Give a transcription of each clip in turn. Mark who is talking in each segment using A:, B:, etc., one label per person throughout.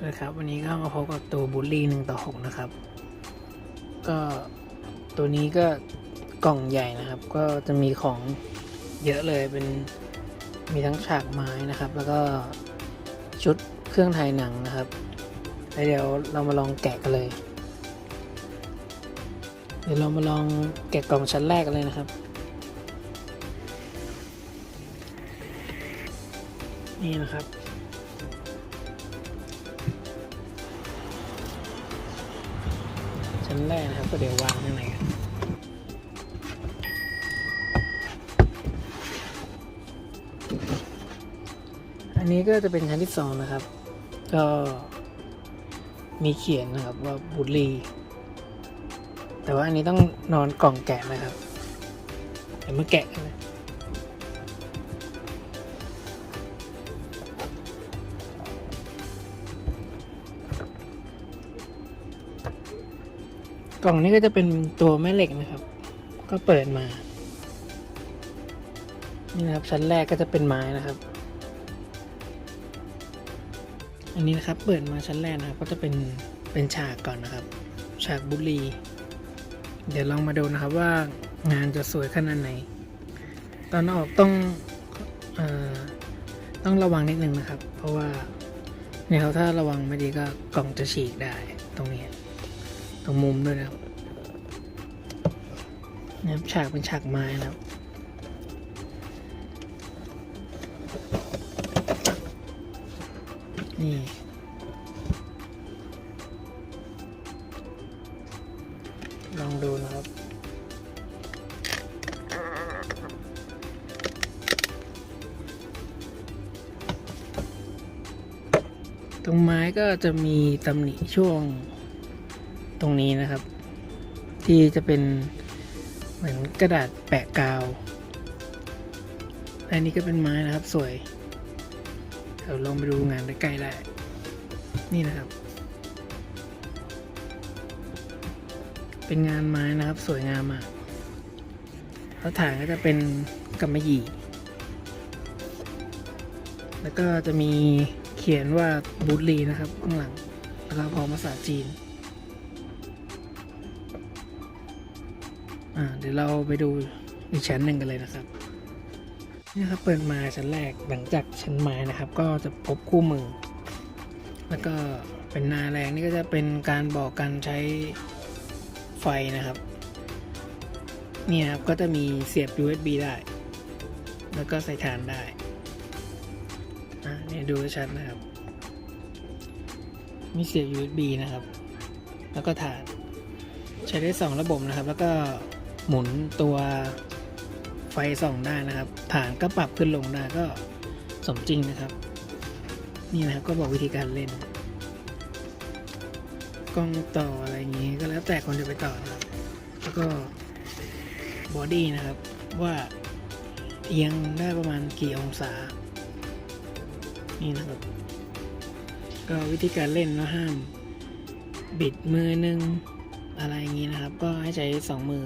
A: สวัสดีครับ วันนี้ก็มาพบกับตัวบูลลี่หนึ่งต่อหกนะครับ ก็ตัวนี้ก็กล่องใหญ่นะครับ ก็จะมีของเยอะเลยเป็นมีทั้งฉากไม้นะครับ แล้วก็ชุดเครื่องถ่ายหนังนะครับแล้วเดี๋ยวเรามาลองแกะกันเลย เดี๋ยวเรามาลองแกะกล่องชั้นแรกกันเลยนะครับ นี่นะครับ นแรกนะครับก็เดี๋ยววางข้างในกันอันนี้ก็จะเป็นชั้นที่สองนะครับ ก็มีเขียนนะครับว่าบุรีแต่ว่าอันนี้ต้องนอนกล่องแกะนะครับเดี๋ยวมาแกะกันนะ กล่องนี้ก็จะเป็นตัวแม่เหล็กนะครับ ก็เปิดมา นี่นะครับชั้นแรกก็จะเป็นไม้นะครับ อันนี้นะครับเปิดมาชั้นแรกนะครับ ก็จะเป็นเป็นฉากก่อนนะครับ ฉากบุรี เดี๋ยวลองมาดูนะครับว่างานจะสวยขนาดไหน ตอนออกต้องอต้องระวังนิดนึงนะครับ เพราะว่าเนี่ยครับถ้าระวังไม่ดีก็กล่องจะฉีกได้ตรงนี้ รงมุมด้วยนะครับนะครับฉากเป็นฉากไม้นะครับนี่ลองดูนะครับตรงไม้ก็จะมีตำหนิช่วง ตรงนี้นะครับ ที่จะเป็นเหมือนกระดาษแปะกาวอันนี้ก็เป็นไม้นะครับสวยเดี๋ยวลองไปดูงานใกล้ๆได้นี่นะครับ เป็นงานไม้นะครับ สวยงามมากแล้วฐานก็จะเป็นกำมะหยี่ แล้วก็จะมีเขียนว่าบูตลีนะครับข้างหลังแล้วก็พร้อมภาษาจีน เดี๋ยวเราไปดูอีกชั้นหนึ่งกันเลยนะครับนี่ครับเปิดมาชั้นแรกหลังจากชั้นไม้นะครับ ก็จะพบคู่มือ แล้วก็เป็นนาแรงนี่ก็จะเป็นการบอกการใช้ไฟนะครับนี่ครับก็จะมีเสียบ USB ได้ แล้วก็ใส่ฐานได้นี่ดูชัดนะครับ มีเสียบ USB นะครับ แล้วก็ฐาน ใช้ได้สองระบบนะครับ แล้วก็ หมุนตัวไฟส่องได้นะครับ ฐานก็ปรับขึ้นลงได้ก็สมจริงนะครับ นี่นะครับก็บอกวิธีการเล่น กล้องต่ออะไรอย่างนี้ก็แล้วแต่คนจะไปต่อนะครับ แล้วก็บอดี้นะครับว่าเอียงได้ประมาณกี่องศา นี่นะครับ ก็วิธีการเล่นก็ห้าม บิดมือหนึงอะไรอย่างนี้นะครับ ก็ให้ใช้สองมือ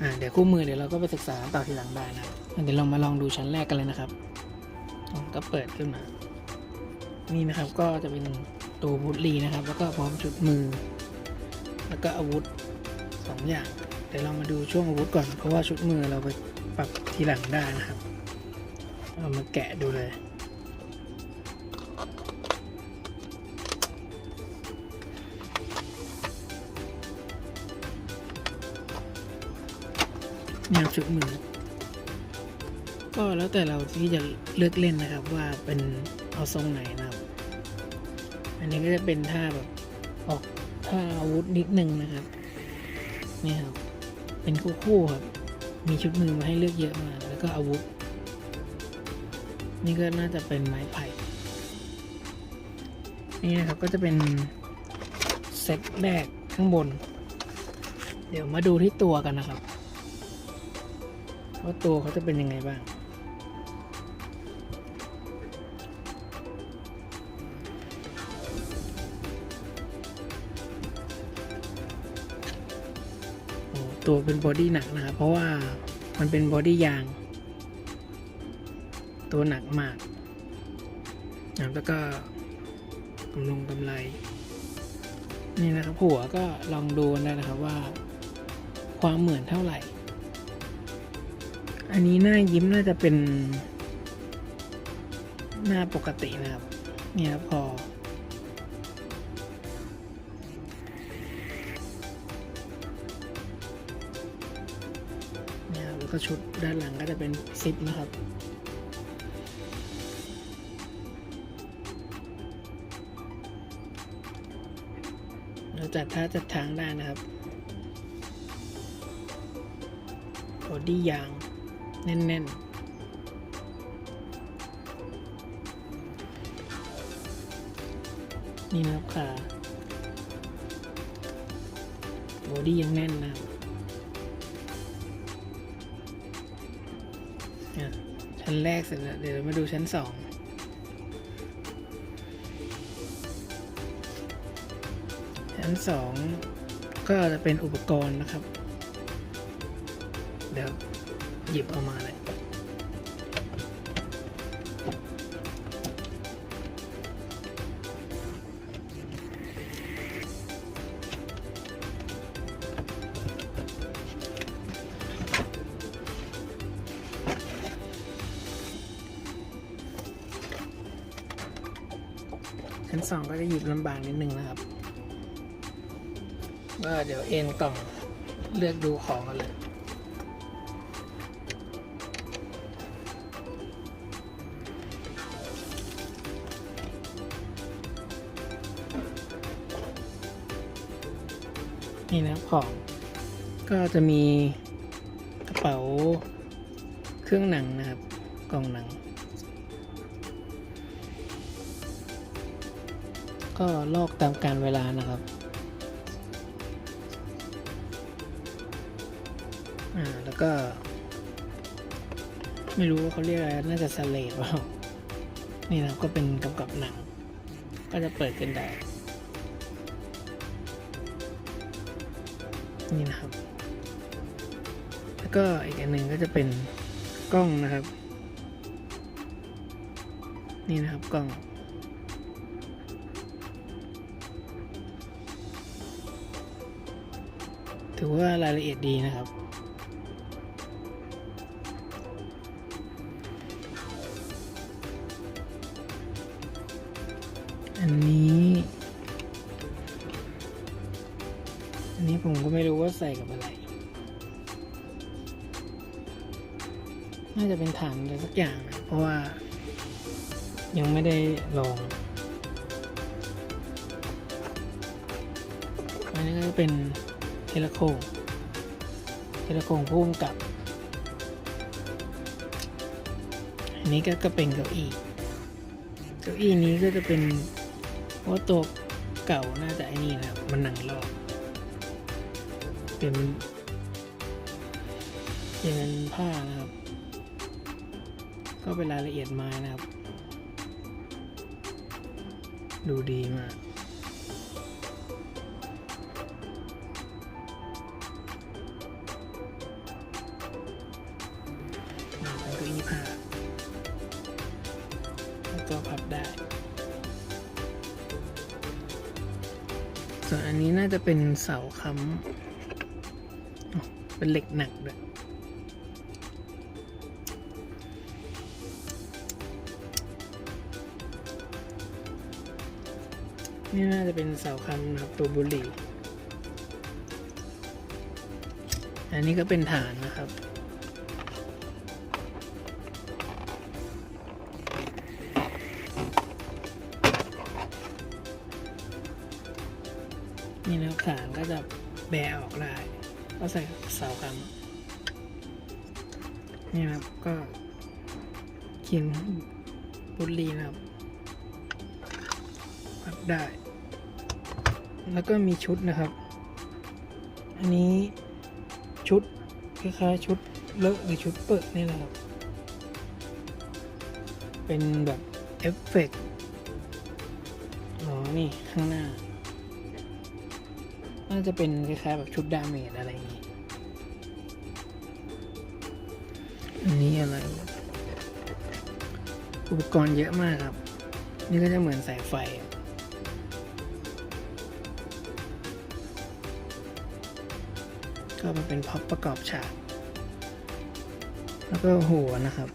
A: อ่าเดี๋ยวคู่มือเดี๋ยวเราก็ไปศึกษาต่อทีหลังได้นะเดี๋ยวเรามาลองดูชั้นแรกกันเลยนะครับก็เปิดขึ้นมา นี่นะครับก็จะเป็นตัวบุตรีนะครับ แล้วก็พร้อมชุดมือ แล้วก็อาวุธสองอย่าง เดี๋ยวเรามาดูช่วงอาวุธก่อน เพราะว่าชุดมือเราไปปรับทีหลังได้นะครับเรามาแกะดูเลย แนวชุดมือ ก็แล้วแต่เราที่จะเลือกเล่นนะครับว่าเป็นเอาทรงไหนนะครับ อันนี้ก็จะเป็นท่าแบบออกท่าอาวุธนิดนึงนะครับนี่ครับ เป็นคู่ๆครับ มีชุดมือมาให้เลือกเยอะมากแล้วก็อาวุธ นี่ก็น่าจะเป็นไม้ไผ่นี่นะครับก็จะเป็นเซตแรกข้างบน เดี๋ยวมาดูที่ตัวกันนะครับ ว่าตัวเขาจะเป็นยังไงบ้าง ตัวเป็นบอดี้หนักนะครับ เพราะว่ามันเป็นบอดี้ยาง ตัวหนักมากนะแล้วก็กำลงกำไร นี่นะครับหัวก็ลองดูนะครับว่า ความเหมือนเท่าไหร่ อันนี้หน้ายิ้มน่าจะเป็น หน้าปกตินะครับ เนี่ยครับพอ เนี่ยครับแล้วก็ชุดด้านหลังก็จะเป็นซิปนะครับเราจัดท่าจัดทางได้นะครับบอดี้ยาง แน่นๆนี่นะครับขาบอดี้ยังแน่นนะครับอะชั้นแรกเสร็จแล้วเดี๋ยวมาดูชั้นสองชั้นสองก็จะเป็นอุปกรณ์นะครับ เดี๋ยว หยิบเอามาเลยชั้นสองก็จะหยิบลำบากนิดนึงนะครับ ว่าเดี๋ยวเอ็นกล่องเลือกดูของกันเลย นี่นะครับของก็จะมีกระเป๋าเครื่องหนังนะครับ กล่องหนัง ก็ลอกตามการเวลานะครับอ่าแล้วก็ ไม่รู้ว่าเขาเรียกอะไร น่าจะสเลดเปล่านี่นะก็เป็นกำกับหนัง ก็จะเปิดกันได้ นี่นะครับ แล้วก็อีกอันหนึ่งก็จะเป็นกล้องนะครับ นี่นะครับกล้อง ถือว่ารายละเอียดดีนะครับอันนี้ อันนี้ผมก็ไม่รู้ว่าใส่กับอะไร น่าจะเป็นฐานอะไรสักอย่างนะเพราะว่า ยังไม่ได้ลอง อันนี้ก็จะเป็นเทเลโคงเทเลโคงพุ่มกับ อันนี้ก็ก็เป็นเก้าอี้ เก้าอี้นี้ก็จะเป็นเพราตัวเก่าน่าจะไอ้นี่นะครับมันหนังรอบ เป็น เป็นผ้านะครับ ก็เป็นรายละเอียดไม้นะครับ ดูดีมากก็พับได้ ส่วนอันนี้น่าจะเป็นเสาค้ำ เป็นเหล็กหนักด้วยนี่น่าจะเป็นเสาค้ำนครับตัวบุหรี่อันนี้ก็เป็นฐานนะครับ นี่นะครับฐานก็จะแบะออกได้ ก็ใส่เสาคำนี่ครับก็เขียนบุรีนะครับพับได้ แล้วก็มีชุดนะครับ อันนี้ชุดคล้ายๆชุดเลอะหรือชุดเปิดนี่แหละครับ เป็นแบบเอฟเฟกต์อ๋อ นี่ ข้างหน้า น่าจะเป็นคล้ายๆแบบชุดดาเมจอะไรอย่างนี้ อันนี้อะไร อุปกรณ์เยอะมากครับ นี่ก็จะเหมือนสายไฟ ก็มาเป็นพับประกอบฉาก แล้วก็หัวนะครับ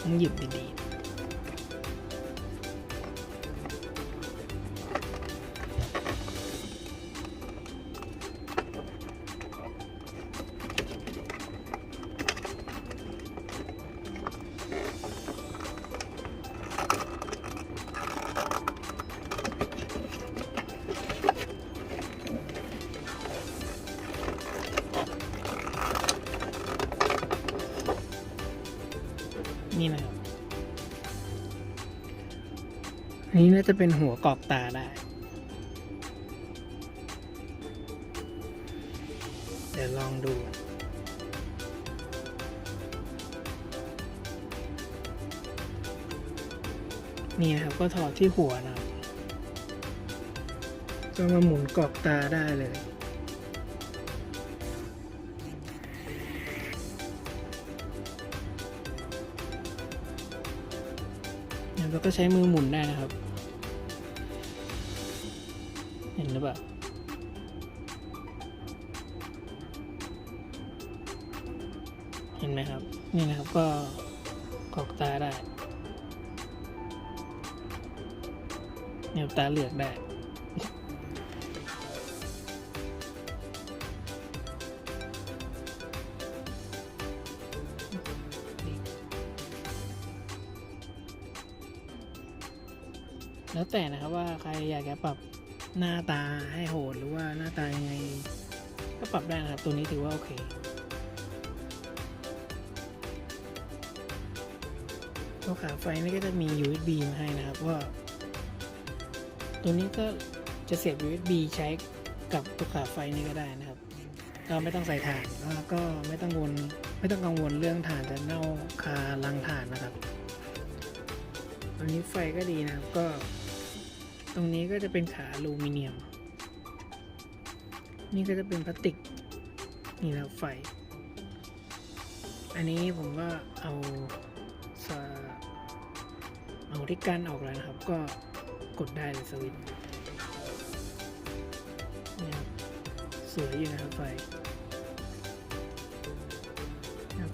A: ต้องหยิบดีๆ นนี้น่าจะเป็นหัวกรอกตาได้ เดี๋ยวลองดูนี่นะครับก็ถอดที่หัวนะก็มาหมุนกรอกตาได้เลย แล้วก็ใช้มือหมุนได้นะครับ นหรือเปล่าเห็นไหมครับ นี่นะครับก็กอกตาได้แนวตาเหลือกได้แล้วแต่นะครับว่าใครอยากจะปรับ หน้าตาให้โหดหรือว่าหน้าตายังไงก็ปรับได้นะครับ ตัวนี้ถือว่าโอเคตัวขาไฟนี่ก็จะมี USB มาให้นะครับว่า ตัวนี้ก็จะเสียบ USB ใช้กับตัวขาไฟนี่ก็ได้นะครับ ก็ไม่ต้องใส่ถ่านแล้วก็ไม่ต้องวนไม่ต้องกังวลเรื่องถ่านจะเน่าคาลังถ่านนะครับ อันนี้ไฟก็ดีนะครับก็ ตรงนี้ก็จะเป็นขาอลูมิเนียม นี่ก็จะเป็นพลาสติก นี่นะครับไฟ อันนี้ผมก็เอาเอาที่กั้นออกแล้วนะครับ ก็กดได้เลยสวิตนี่ครับสวยอยู่นะครับไฟ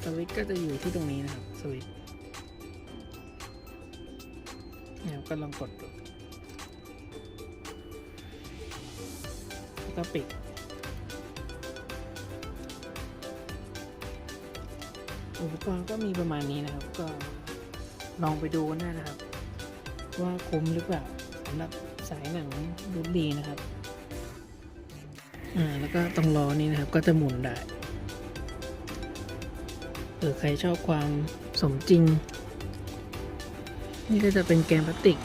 A: สวิตก็จะอยู่ที่ตรงนี้นะครับสวิตเนี่ยครับก็ลองกดดู แล้วก็ปิด อุปกรณ์ก็มีประมาณนี้นะครับ ก็ลองไปดูกันได้นะครับ ว่าคุ้มหรือเปล่าสำหรับสายหนังรูดดีนะครับ อ่าแล้วก็ตรงล้อนี้นะครับก็จะหมุนได้เออใครชอบความสมจริง นี่ก็จะเป็นแกนพลาสติก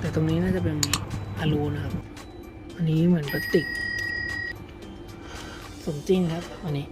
A: แต่ตรงนี้น่าจะเป็นอะลูนะครับ อันนี้เหมือนพลาสติก สมจริงครับอันนี้